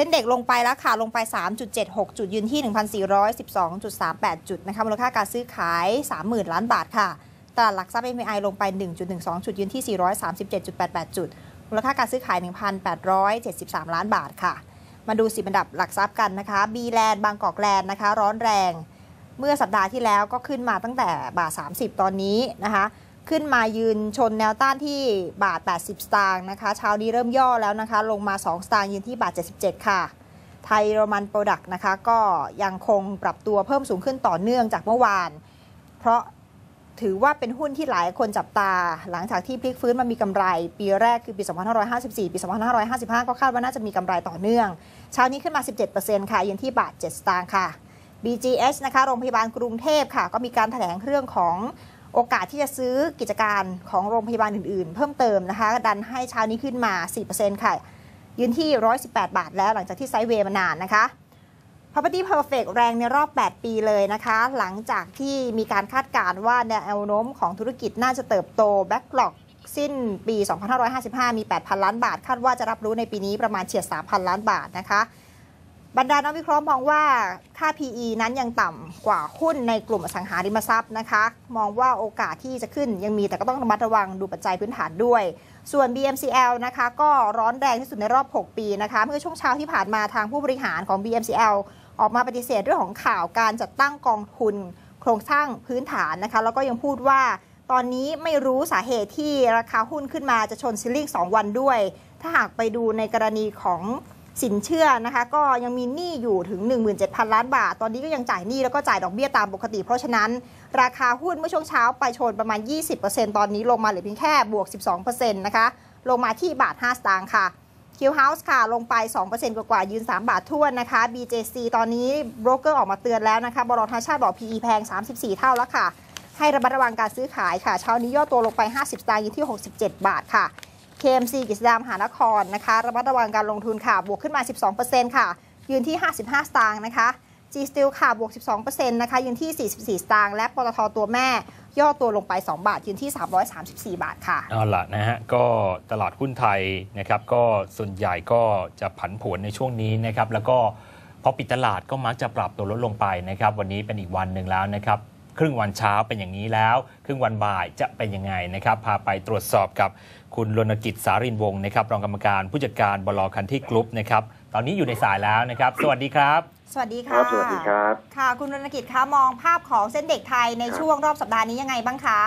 ส้นเด็กลงไปแล้วค่ะ ลงไป 3.76 จุดยืนที่ 1,412.38 จุดนะคะ มูลค่าการซื้อขาย 30,000 ล้านบาทค่ะ ตลาดหลักทรัพย์ MI ลงไป 1.12 จุดยืนที่ 437.88 จุด มูลค่าการซื้อขาย 1,873 ล้านบาทค่ะ มาดูสิบันดับหลักทรัพย์กันนะคะบีแลนด์บางกอกแลนด์นะคะ ร้อนแรง เมื่อสัปดาห์ที่แล้วก็ขึ้นมาตั้งแต่บาท30 ตอนนี้นะคะ ขึ้นมายืนชนแนวต้านที่บาท 80 สตางค์นะคะเช้านี้เริ่มย่อแล้วนะคะ ลงมา 2 สตางค์ยืนที่บาท 77 ค่ะ ไทยโรมันโปรดักต์นะคะก็ยังคงปรับตัวเพิ่มสูงขึ้นต่อเนื่องจากเมื่อวาน เพราะถือว่าเป็นหุ้นที่หลายคนจับตา หลังจากที่พลิกฟื้นมามีกำไร ปีแรกคือปี 2554 ปี 2555 ก็คาดว่าน่าจะมีกำไรต่อเนื่อง เช้านี้ขึ้นมา 17%ค่ะยืนที่บาท 7 สตางค์ค่ะ BGS นะคะโรงพยาบาลกรุงเทพค่ะ ก็มีการแถลงเรื่องของ โอกาสที่จะซื้อกิจการของโรงพยาบาลอื่นๆ เพิ่มเติมนะคะ ดันให้เช้านี้ขึ้นมา 4%ค่ะ ยืนที่ 118 บาทแล้วหลังจากที่ไซด์เวย์มานานนะคะ Property Perfect แรงในรอบ 8 ปีเลยนะคะ หลังจากที่มีการคาดการณ์ว่าแนวโน้มของธุรกิจน่าจะเติบโต Backlog สิ้นปี 2555 มี 8,000 ล้านบาท คาดว่าจะรับรู้ในปีนี้ประมาณเฉียด 3,000 ล้านบาทนะคะ บรรดานักวิเคราะห์มองว่าค่า PE นั้นยังต่ำกว่าหุ้นในกลุ่มอสังหาริมทรัพย์นะคะ มองว่าโอกาสที่จะขึ้นยังมีแต่ก็ต้องระมัดระวังดูปัจจัยพื้นฐานด้วย ส่วน BMCL นะคะก็ร้อนแรงที่สุดในรอบ 6 ปีนะคะ เมื่อช่วงเช้าที่ผ่านมาทางผู้บริหารของ BMCL ออกมาปฏิเสธเรื่องของข่าวการจัดตั้งกองทุน โครงสร้างพื้นฐานนะคะ แล้วก็ยังพูดว่าตอนนี้ไม่รู้สาเหตุที่ราคาหุ้นขึ้นมาจะชนซิลลิ่ง2 วันด้วย ถ้าหากไปดูในกรณีของ สินเชื่อนะคะก็ยังมีหนี้อยู่ถึง 17,000 ล้านบาท ตอนนี้ก็ยังจ่ายหนี้แล้วก็จ่ายดอกเบี้ยตามปกติ เพราะฉะนั้น ราคาหุ้นเมื่อช่วงเช้าไปชนประมาณ 20%ตอนนี้ลงมาเหลือเพียงแค่บวก 12%นะคะลงมาที่บาท 5 สตางค์ค่ะ Q House ค่ะ ลงไป 2%กว่าๆยืน 3 บาททวนนะคะ BJC ตอนนี้โบรกเกอร์ออกมาเตือนแล้วนะคะบรทชาติบอก PE แพง 34 เท่าแล้วค่ะ ให้ระมัดระวังการซื้อขายค่ะ เช้านี้ย่อตัวลงไป 50 สตางค์อยู่ที่ 67 บาทค่ะ KMC กิจดามหานครนะคะระมัดระวังการลงทุนค่ะ บวกขึ้นมา 12%ค่ะ ยืนที่ 55 สตางค์นะคะ G Steel ค่ะ บวก 12%นะคะ ยืนที่ 44 สตางค์ และปตทตัวแม่ ย่อตัวลงไป 2 บาท ยืนที่ 334 บาทค่ะ เอาล่ะนะฮะ ก็ตลาดหุ้นไทยนะครับ ก็ส่วนใหญ่ก็จะผันผวนในช่วงนี้นะครับ แล้วก็พอปิดตลาดก็มักจะปรับตัวลดลงไปนะครับ วันนี้เป็นอีกวันหนึ่งแล้วนะครับ ครึ่งวันเช้าเป็นอย่างนี้แล้ว ครึ่งวันบ่ายจะเป็นยังไงนะครับ พาไปตรวจสอบกับคุณรณกิจสารินวงศ์นะครับรองกรรมการผู้จัดการบลคันที่กรุ๊ปนะครับตอนนี้อยู่ในสายแล้วนะครับ สวัสดีครับ สวัสดีคค่ะรับสวัสดีครับ ค่ะ คุณรณกิจคะมองภาพของเส้นเด็กไทยในครับช่วงรอบสัปดาห์นี้ยังไงบ้างคะ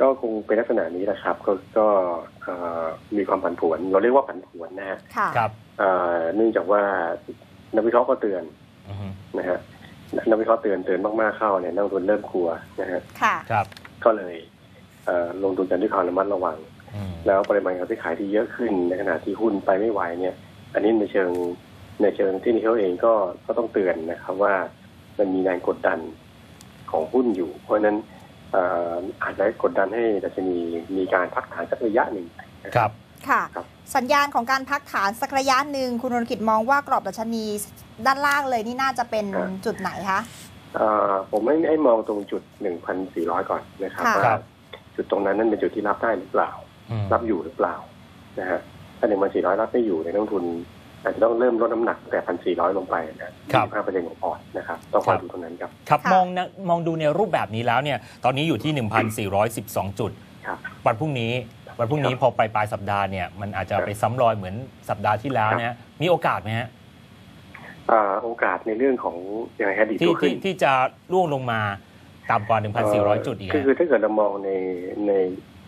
ก็คงเป็นลักษณะนี้แหละครับ ก็ก็เอ่อมีความผันผวน เราเรียกว่าผันผวนนะฮะค่ะครับเอ่อเนื่องจากว่านักวิเคราะห์ก็เตือนอือฮึนะฮะ นักวิเคราะห์เตือนเตือนมากๆเข้าเนี่ยนักลงทุนเริ่มกลัวนะฮะค่ะครับ ก็เลยเอ่อลงทุนกันด้วยความระมัดระวังอืมแล้วปริมาณการซื้อขายที่เยอะขึ้นในขณะที่หุ้นไปไม่ไหวเนี่ย อันนี้ในเชิงในเชิงที่นิเขาเองก็ก็ต้องเตือนนะครับว่ามันมีแรงกดดันของหุ้นอยู่ เพราะฉะนั้นเอ่ออาจจะกดดันให้ดัชนีมีการพักฐานสักระยะหนึ่งนะครับ ค่ะครับ สัญญาณของการพักฐานสักระยะหนึ่งคุณรณกิจมองว่ากรอบดัชนีด้านล่างเลยนี่น่าจะเป็นจุดไหนคะเอ่อผมไม่ให้มองตรงจุด 1,400 ก่อนนะครับค่ะว่าครับจุดตรงนั้นนั่นเป็นจุดที่รับได้หรือเปล่าอืมรับอยู่หรือเปล่านะฮะถ้า 1,400 รับไม่อยู่ในยนักลงทุน อาจจะต้องเริ่มลดน้ำหนักตั้งแต่ 1,400 ลงไปนะ25เปอร์เซ็นต์ของพอร์ตนะครับต้องคอยดูตรงนั้นครับ ครับค่ะมองนะมองดูในรูปแบบนี้แล้วเนี่ย ตอนนี้อยู่ที่ 1,412 จุดครับวันพรุ่งนี้ วันพรุ่งนี้ครับพอไปปลายสัปดาห์เนี่ยมันอาจจะครับไปซ้ำรอยเหมือนสัปดาห์ที่แล้วเนี่ยมีโอกาสไหมฮะอ่าโอกาสในเรื่องของยังไงฮะดีดที่ตัวขึ้ที่นที่จะร่วงลงมาต่ำกว่า 1,400 จุดอีกคือฮะคือถ้าเกิดเรามองในใน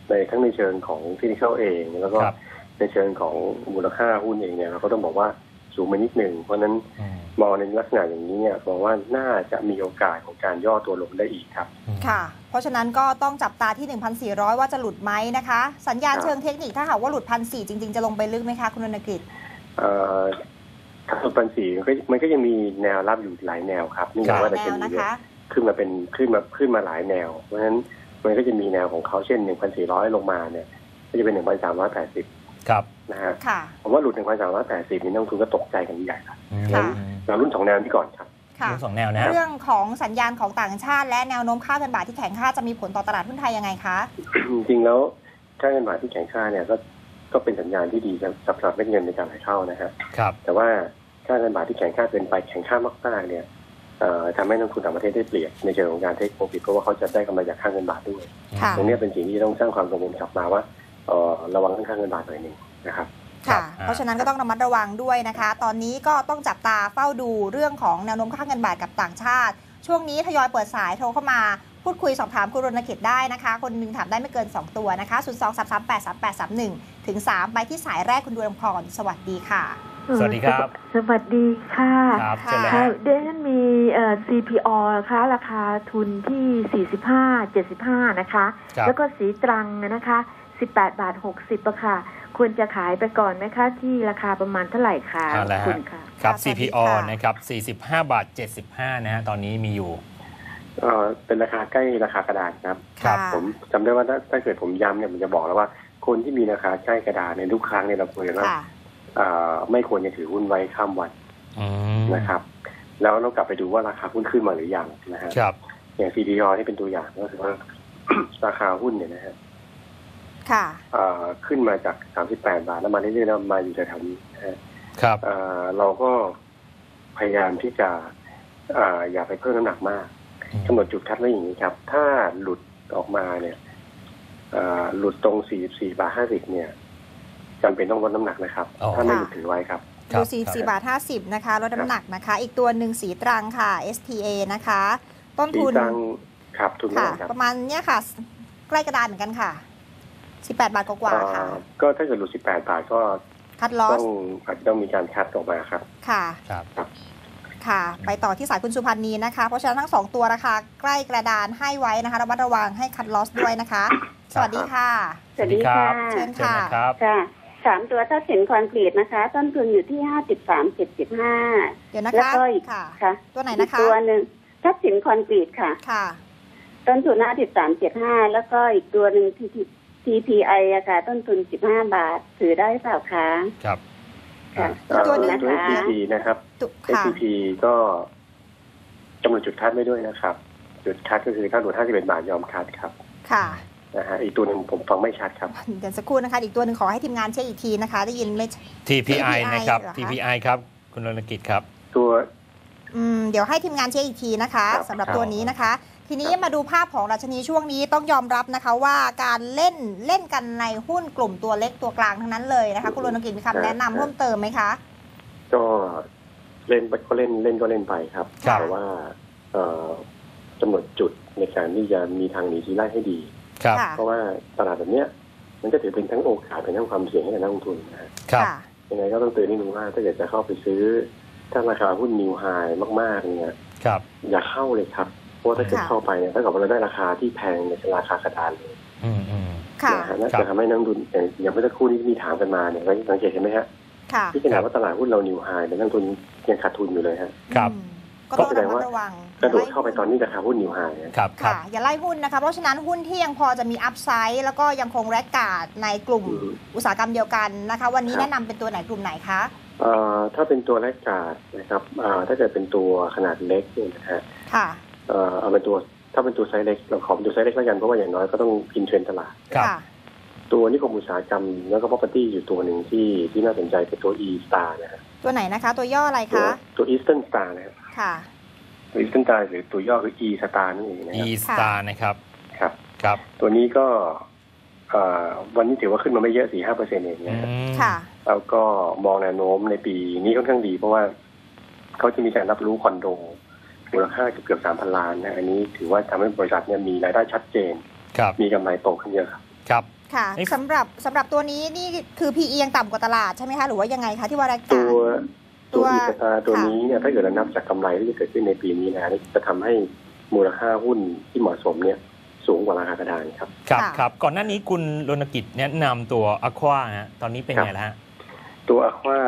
ในทั้งในเชิงของที่นิเขาเองแล้วก็ครับในเชิงของมูลค่าหุ้นเองเนี่ยเราก็ต้องบอกว่าสูงไปนิดหนึ่งเพราะฉะนั้นอื มมองในลักษณะอย่างนี้เนี่ยมองว่าน่าจะมีโอกาสของการย่อตัวลงได้อีกครับ ค่ะ เพราะฉะนั้นก็ต้องจับตาที่ 1,400 ว่าจะหลุดไหมนะคะ สัญญาณครับเชิงเทคนิคถ้าหากว่าหลุดพันสี่จริง ๆ จะลงไปลึกไหมคะคุณรณกิจเอ่อถ้าสุดพันสี่มันก็มันก็ยังมีแนวรับอยู่หลายแนวครับเนื่องจากว่าแนดัชวนีนะเนี่ยคะขึ้นมาเป็นขึ้นมาขึ้นมาหลายแนว เพราะฉะนั้นมันก็จะมีแนวของเขาเช่น 1,400 ลงมาเนี่ย ก็จะเป็น 1,380 ครับนะฮะค่ะ ผมว่าหลุด1,380นี่นักลงทุนก็ตกใจกันใหญ่ครับอืมค่ะเรารุ่นสองแนวที่ก่อนครับค่ะทั้งสองแนวนะเรื่องของสัญญาณของต่างชาติ และแนวโน้มค่าเงินบาทที่แข็งค่าจะมีผลต่อตลาดหุ้นไทยยังไงคะจริงๆแล้วค่าเงินบาทที่แข็งค่าเนี่ยก็ก็เป็นสัญญาณที่ดีสำหรับเม็ดเงินในการไหลเข้านะฮะครับแต่ว่าค่ค่าเงินบาทที่แข็งค่าเกินไปแข็งค่ามากๆเนี่ยเอ่อทำให้นักลงทุนต่างประเทศได้เปรียบในเชิงของการเทคโปรฟิตเพราะว่าเขาจะได้กำไรจากค่าเงินบาทด้วยค่ะตรงเนี้ยเป็นสิ่งที่ต้องสร้างความกังวลกลับมาว่าเอ่อ ระวังเรื่องค่าเงินบาทหน่อยหนึ่งนะครับค่ะครับเพราะฉะนั้นก็ต้องระมัดระวังด้วยนะคะ ตอนนี้ก็ต้องจับตาเฝ้าดูเรื่องของแนวโน้มค่าเงินบาทกับต่างชาติ ช่วงนี้ทยอยเปิดสายโทรเข้ามาพูดคุยสอบถามคุณรณกิจได้นะคะ คนหนึงถามได้ไม่เกิน 2 ตัวนะคะ 0 2 3 3 8 3 8 3 1 ถึง 3 ไปที่สายแรกคุณดวงพรสวัสดีค่ะ สวัสดีครับ สวัสดีค่ะครับค่ะเชิญเลยค่ะฮะเดนมีเอ่อ CPO นะคะ ราคาทุนที่ 45 75 นะคะครับแล้วก็สีตรังนะคะ 18 บาท 60อะค่ะ ควรจะขายไปก่อนไหมคะ ที่ราคาประมาณเท่าไหร่คะเอาละฮะคุณค่ะ ครับค่ะสวัสดี CPO ค่ะ นะครับ 45 บาท 75 นะฮะ ตอนนี้มีอยู่ เอ่อเป็นราคาใกล้ราคากระดาษครับ ครับค่ะผมจำได้ว่าถ้าถ้าเกิดผมย้ำเนี่ยผมจะบอกแล้วว่า คนที่มีราคาใกล้กระดาษในยทุกครั้งเนี่ยเราควรจะว่าค่ะ เอ่อไม่ควรจะถือหุ้นไว้ข้ามวันอืมนะครับ แล้วเรากลับไปดูว่าราคาหุ้นขึ้นมาหรือยังนะฮะครับ อย่าง CPO ที่เป็นตัวอย่างก็คือว่า ราคาหุ้นเนี่ยนะฮะ ค่ะเอ่อขึ้นมาจาก 38 บาทแล้วมาเรื่อยๆแล้วมาอยู่แถวๆนี้นะฮะครับเอ่อเราก็พยายามที่จะเอ่ออย่าไปเพิ่มน้ำหนักมากกำหนดจุดคัดไว้อย่างนี้ครับ ถ้าหลุดออกมาเนี่ยเอ่อหลุดตรง 44 บาท 50 เนี่ยจำเป็นต้องลดน้ำหนักนะครับอ๋อถ้าไม่ค่ะหลุดถือไว้ครับครัดูบ44บาท 50 นะคะลดน้ำหนักนะคะ อีกตัวหนึ่งสีตรังค่ะ STA นะคะ ต้นสีทุนตังครับทุนเท่าค่ะไหร่ครับประมาณเนี้ยค่ะ ใกล้กระดานเหมือนกันค่ะ 18 บาทกว่าๆค่ะเอ่อก็ถ้าเกิดหลุด 18 บาทก็คัดลอต้สองอาจจะต้องมีการคัดออกมาครับ ค่ะ ครับ ค่ะ ไปต่อที่สายคุณสุพันธ์นีนะคะ เพราะฉะนั้นทั้งสองตัวราคาใกล้กระดานให้ไว้นะคะระมัดระวังให้คัดลอสด้วยนะคะ สวัสดีค่ะ สวัสดีค่ะเชิญเชิญนะครับ ค่ะสามตัวถ้าสินคอนกรีตนะคะ ต้นทุนอยู่ที่ห้าสิบสามเจ็ดสิบห้า เดี๋ยวนะแล้วคะก็อีก ค่ะ ค่ะตัวไหนอีนะกคะตัวหนึ่งถ้าสินคอนกรีตค่ะ ค่ะ ต้นทุนห้าสิบสามเจ็ดห้าแล้วก็อีกตัวหนึ่ง TPI อะค่ะ ต้นทุนสิบห้าบาท ถือได้เปล่าคะครับค่ะเอ่อตัวหนึ่งตัวนะคะ SCP นะครับ ตุค่ะ SCP ก็กำหนดจุดคัดไว้ด้วยนะครับ จุดคัดก็คือถ้าหลุด51บาทยอมคัดครับค่ะนะฮะอีกตัวหนึ่งผมฟังไม่ชัดครับ เดี๋ยวสักครู่นะคะ อีกตัวหนึ่งขอให้ทีมงานเช็คอีกทีนะคะ ได้ยินไม่ TPI นะครับ เหรอคะ TPI ครับ คุณรณกิจครับ ตัว อืมเดี๋ยวให้ทีมงานเช็คอีกทีนะคะครับ สำหรับครับตัวนี้นะคะ ทีนี้มาดูภาพของราชนีช่วงนี้ต้องยอมรับนะคะว่าการเล่นเล่นกันในหุ้นกลุ่มตัวเล็กตัวกลางทั้งนั้นเลยนะคะคุณรณกิจมีคำแนะนำเพิ่มเติมไหมคะ ก็เล่นก็เล่นเล่นก็เล่นไปครับครับแต่ว่าเอ่อกำหนดจุดในการที่จะมีทางหนีทีไล่ให้ดีครับค่ะเพราะว่าตลาดแบบเนี้ยมันก็ถือเป็นทั้งโอกาสเป็นทั้งความเสี่ยงให้กับนักลงทุนนะฮะครับค่ะยังไงก็ต้องเตือนนิดนึงว่าถ้าเกิดจะเข้าไปซื้อ ถ้าราคาหุ้นนิวไฮมากๆเนี่ยครับอย่าเข้าเลยครับ เพราะว่าถ้าเกิดค่ะเข้าไปเนี่ยถ้าเกิดว่าเราได้ราคาที่แพงในราคากระดานเลยอืมอืมค่ะนะฮะน่าครัจะบทำให้นักลงทุนอย่างอย่างเมื่อสักครู่นี้ที่มีถามกันมาเนี่ยสังเกตเห็นไหมฮะค่ะที่ขนาดว่าตลาดหุ้นเรานิวไฮแต่นักลงทุนยังขาดทุนอยู่เลยฮะครับอืมก็ต้องระมัดระวังกระโดดเข้าไปตอนนี้ราคาหุ้นนิวไฮครับครัค่ะบอย่าไล่หุ้นนะคะ เพราะฉะนั้นหุ้นที่ยังพอจะมีอัพไซด์แล้วก็ยังคงแรกการ์ดในกลุ่มอืมอุตสาหกรรมเดียวกันนะคะ วันนี้ครับแนะนำเป็นตัวไหนกลุ่มไหนคะเอ่อถ้าเป็นตัวแรกกาดนะครับเอ่อถ้าเกิดเป็นตัวขนาดเล็กเนี่ยนะฮะค่ะ เอ่อเอาเป็นตัวถ้าเป็นตัวไซส์เล็กเราขอเป็นตัวไซส์เล็กแล้วกันเพราะว่าอย่างน้อยก็ต้องกินเทรนด์ตลาดครับค่ะตัวนิคมอุตสาหกรรมแล้วก็ property อยู่ตัวหนึ่งที่ที่น่าสนใจคือตัว E Star นะฮะตัวไหนนะคะ ตัวย่ออะไรตัวคะตัว Eastern Star นะครับค่ะตัว Eastern Star หรือตัวย่อคือ E Star นั่นเองนะค E รับ Star นะครับครับครับ ตัวนี้ก็เอ่อวันนี้ถือว่าขึ้นมาไม่เยอะสี่ห้าเปอร์เซ็นต์เองอืนะฮะมค่ะแล้วก็มองแนวโน้มในปีนี้ค่อนข้างดี เพราะว่าเขาจะมีการรับรู้คอนโด มูลค่าเกือบเกือบสามพันล้านนะอันนี้ถือว่าทำให้บริษัทเนี่ยมีรายได้ชัดเจนครับมีกำไรโตขึ้นเยอะครับครับค่ะนี่สำหรับสำหรับตัวนี้นี่คือ PE ยังต่ำกว่าตลาดใช่ไหมคะ หรือว่ายังไงคะที่ว่าแรกตัการวตัตัววอีสตาตัวค่ะนี้เนี่ยถ้าเกิดเรานับจากกำไรที่จะเกิดขึ้นในปีนี้นะนี่จะทำให้มูลค่าหุ้นที่เหมาะสมเนี่ยสูงกว่าราคากระดานครับครับค่ะครับก่อนหน้านี้คุณรณกิจแนะนำตัว Aqua ฮะตอนนี้เป็นครับไงแล้วฮะตัวอควา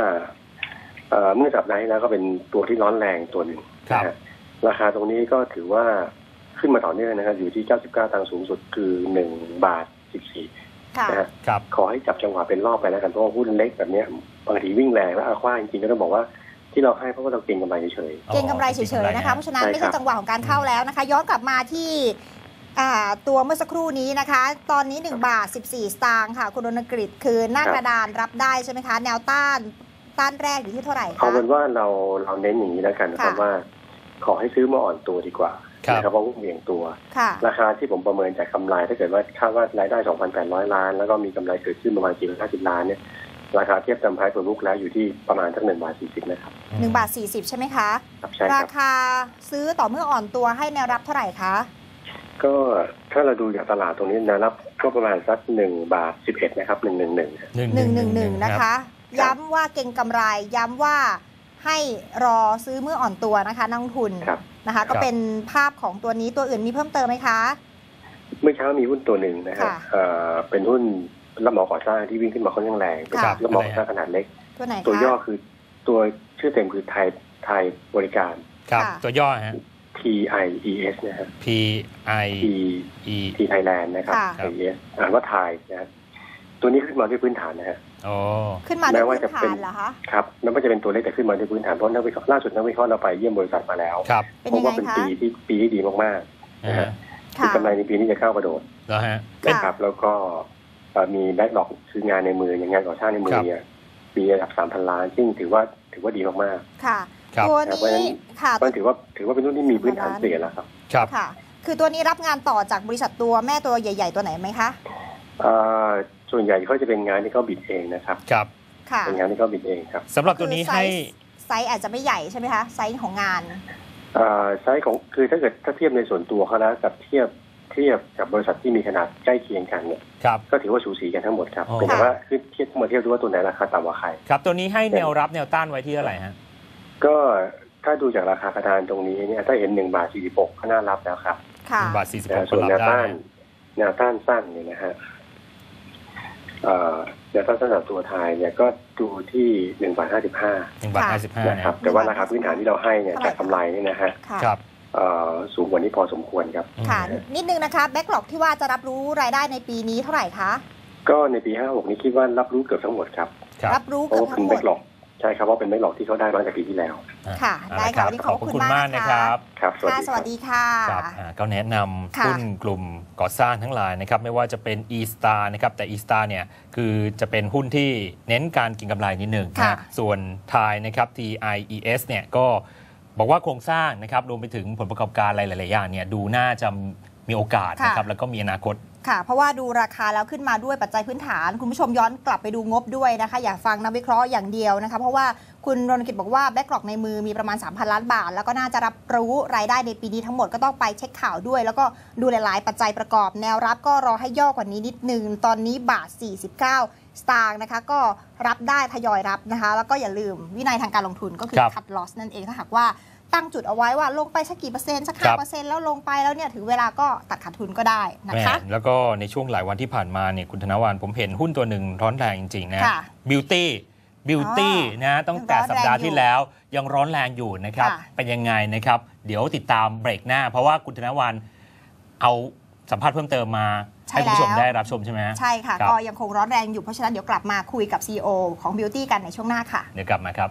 เอ่อเมื่อสัปดาห์ที่แล้วก็เป็นตัวที่ร้อนแรงตัวหนึ่งครับนะฮะ ราคาตรงนี้ก็ถือว่าขึ้นมาต่อเนื่องนะครับ อยู่ที่ 99ตังค์สูงสุดคือ 1 บาท 14ค่ะนะฮะครับขอให้จับจังหวะเป็นรอบไปแล้วกันเพราะว่าหุ้นเล็กแบบเนี้ยบางทีวิ่งแรงแล้วอาควาจริงๆก็ต้องบอกว่าที่เราให้เพราะว่าเราเก็งกำไรเฉยเก็งกำไรเฉยๆนะคะเพราะฉะนั้นใช่ไม่ครัใช่บจังหวะของการเข้าแล้วนะคะ ย้อนกลับมาที่อ่าตัวเมื่อสักครู่นี้นะคะ ตอนนี้ 1 บาท 14 สตางค์ค่ะ คุณรณกฤษคือหน้ากระดานรับได้ใช่ไหมคะ แนวต้านต้านแรกอยู่ที่เท่าไหร่เอาคะเป็นว่าเราเราเน้นอย่างนี้แล้วกันนะครับค่ะว่า ขอให้ซื้อมาอ่อนตัวดีกว่าครับนะครับเพราะว่าเหวี่ยงตัวค่ะราคาที่ผมประเมินจากกำไรถ้าเกิดว่าคาดว่ารายได้ 2,800 ล้าน แล้วก็มีกำไรเกิดขึ้นประมาณ450 ล้านเนี่ยราคาเทียบจำไพร์ผลลุกแล้วอยู่ที่ประมาณสักหนึ่งบาทสี่สิบนะครับหนึ่งบาทสี่สิบใช่ไหมคะครับใช่ครารับคาซื้อต่อเมื่ออ่อนตัวให้แนวรับเท่าไหร่คะก็ถ้าเราดูจากตลาดตรงนี้นะครับก็ประมาณสักหนึ่งบาทสิบเอ็ดนะครับหนึ่งหนึ่งหนึ่งหนึ่งหนึ่งหนึ่งหนึ่งนะรับคะ ย้ำว่าเก่งกำไรย้ำว่า ให้รอซื้อเมื่ออ่อนตัวนะคะนักลงทุนครับ นะคะ ก็เป็นภาพของตัวนี้ตัวอื่นมีเพิ่มเติมไหมคะ เมื่อเช้ามีหุ้นตัวหนึ่งนะฮะค่ะเอ่อเป็นหุ้นรับเหมาก่อสร้างที่วิ่งขึ้นมาค่อนข้างแรงเป็นค่ะ รับเหมาก่อสร้างขนาดเล็ก ตัวไหนคะ ตัวย่อคือตัวชื่อเต็มคือไทยไทยบริการ ครับ ค่ะ ตัวย่อฮะ T I E S นะฮะ P I T E T Thailand นะครับ ค่ะ I E S อ่านว่าไทยนะฮะตัวนี้ขึ้นมาด้วยพื้นฐานนะฮะโอ้ ขึ้นมาด้แม้วยว่าพื้จะนฐาเป็นนเหรอคะครับแล้วมันจะเป็นตัวเลขแต่ขึ้นมาด้วยพื้นฐานเพราะนักวิเคราะห์ล่าสุดนักวิเคราะห์เราไปเยี่ยมบริษัทมาแล้วครับเป็นพยับงไงว่าเป็นคะปีที่ปีที่ดีมากๆนะนะฮะฮะคือกำไรในปีนี้จะก้าวกระโดดแล้วฮะค่ะนะครับ แล้วก็เอ่อมีแบ็กหลอกคืองานในมืออย่างงานก่อสร้างในมือเนี่ยมีระดับสามพันล้าน ซึ่งถือว่าถือว่าดีมากค่ะครับตัวครับเพราะฉะนั้นี้นค่ะๆก็ถือว่าถือว่าเป็นรุ่นที่มีพื้นฐานเสียแล้วครับ ครับค่ะ คือตัวนี้รับงานต่อจากบริษัทตัวแม่ตัวใหญ่ ๆ ตัวไหนไหมคะเอ่อ ส่วนใหญ่เขาจะเป็นงานที่เขาบิดเองนะครับครับค่ะเป็นงานที่เขาบิดเองครับสำหรับตัวนี้คือไซให้ส์ไซส์อาจจะไม่ใหญ่ใช่ไหมคะไซส์ของงานเอ่อไซส์ของคือถ้าเกิดถ้าเทียบในส่วนตัวเขาแล้วกับเทียบเทียบกับบริษัทที่มีขนาดใกล้เคียงกันเนี่ยครับก็ถือว่าสูสีกันทั้งหมดครับอ๋อเป็นแต่ว่าคือเทียบมาเทียบดูว่าตัวไหนราคาต่ำกว่าใครครับตัวนี้ให้แนวรับแนวต้านไว้ที่เท่าไหร่ฮะก็ถ้าดูจากราคากระดานตรงนี้เนี่ยถ้าเห็นหนึ่งบาทสี่สิบหกก็น่ารับแล้วครับค่ะบาทสี่สิบนะหฮะกส่วนแนวรับได้ต้านแนวต้านสั้นเนี่ยนะฮะ เอ่อแนวต้านสำหรับตัวไทยเนี่ยก็ดูที่หนึ่งบาทห้าสิบห้าหนึ่งบาทห้าสิบห้านะนะคครัรับบแต่ว่าราคาพื้นฐานที่เราให้เนี่ยจากกำไรเนี่ยนะฮะค่ะครับเอ่อสูงกว่านี้พอสมควรครับ ค่ะ นิดนึงนะคะแบ็กหลอกที่ว่าจะรับรู้รายได้ในปีนี้เท่าไหร่คะ ก็ในปีห้าหกนี้คิดว่ารับรู้เกือบทั้งหมดครับครับรับรู้เพราะเกือบว่าทั้เป็นงหมแบ็ดกหลอก ใช่ครับเพราะเป็นแบ็กหลอกที่เขาได้มาจากปีที่แล้ว ค่ะเอาได้ละค่ะวันนี้ขอบคุณมากมากนะนะคคะรับครับสวัสค่ะดีสควัรัสบดีค่ะครับอ่าก็แนะนำค่ะหุ้นกลุ่มก่อสร้างทั้งหลายนะครับไม่ว่าจะเป็น e-star นะครับแต่ e-star เนี่ยคือจะเป็นหุ้นที่เน้นการกินกำไรนิดหนึ่งค่ะนะส่วนทายนะครับ TIES เนี่ยก็บอกว่าโครงสร้างนะครับรวมไปถึงผลประกอบการอะไรหลายๆอย่างเนี่ยดูน่าจะมีโอกาสนะครับแล้วก็มีอนาคต ค่ะ เพราะว่าดูราคาแล้วขึ้นมาด้วยปัจจัยพื้นฐาน คุณผู้ชมย้อนกลับไปดูงบด้วยนะคะ อย่าฟังนักวิเคราะห์อย่างเดียวนะคะ เพราะว่าคุณรณกิจบอกว่าแบ็กหลอกในมือมีประมาณ 3,000 ล้านบาท แล้วก็น่าจะรับรู้รายได้ในปีนี้ทั้งหมดก็ต้องไปเช็คข่าวด้วย แล้วก็ดูหลาย ๆ ปัจจัยประกอบ แนวรับก็รอให้ย่อกว่านี้นิดนึง ตอนนี้บาท 49 สตางค์นะคะ ก็รับได้ทยอยรับนะคะ แล้วก็อย่าลืมวินัยทางการลงทุนก็คือครับคัดลอสนั่นเองถ้าหากว่า ตั้งจุดเอาไว้ว่าลงไปสักกี่เปอร์เซ็นต์สักครัห้าบเปอร์เซ็นต์แล้วลงไปแล้วเนี่ยถึงเวลาก็ตัดขาดทุนก็ได้นะแม่คะแล้วก็ในช่วงหลายวันที่ผ่านมาเนี่ยคุณธนวันผมเห็นหุ้นตัวหนึ่งร้อนแรงจริงๆนะค่ะบิวตี้บิวตี้นะตั้งแต่ยังร้อนแรงสัปดาห์ที่แล้วยังร้อนแรงอยู่นะครับค่ะเป็นยังไงนะครับ เดี๋ยวติดตามเบรกหน้า เพราะว่าคุณธนวันเอาสัมภาษณ์เพิ่มเติมมาใช่ให้คุณผู้ชมแล้วได้รับชมใช่ไหมฮะใช่ค่ะครับก็ยังคงร้อนแรงอยู่เพราะฉะนั้นเดี๋ยวกลับมาคุยกับ CEO ของ Beauty กันในช่วงหน้าค่ะ เดี๋ยวกลับมาครับ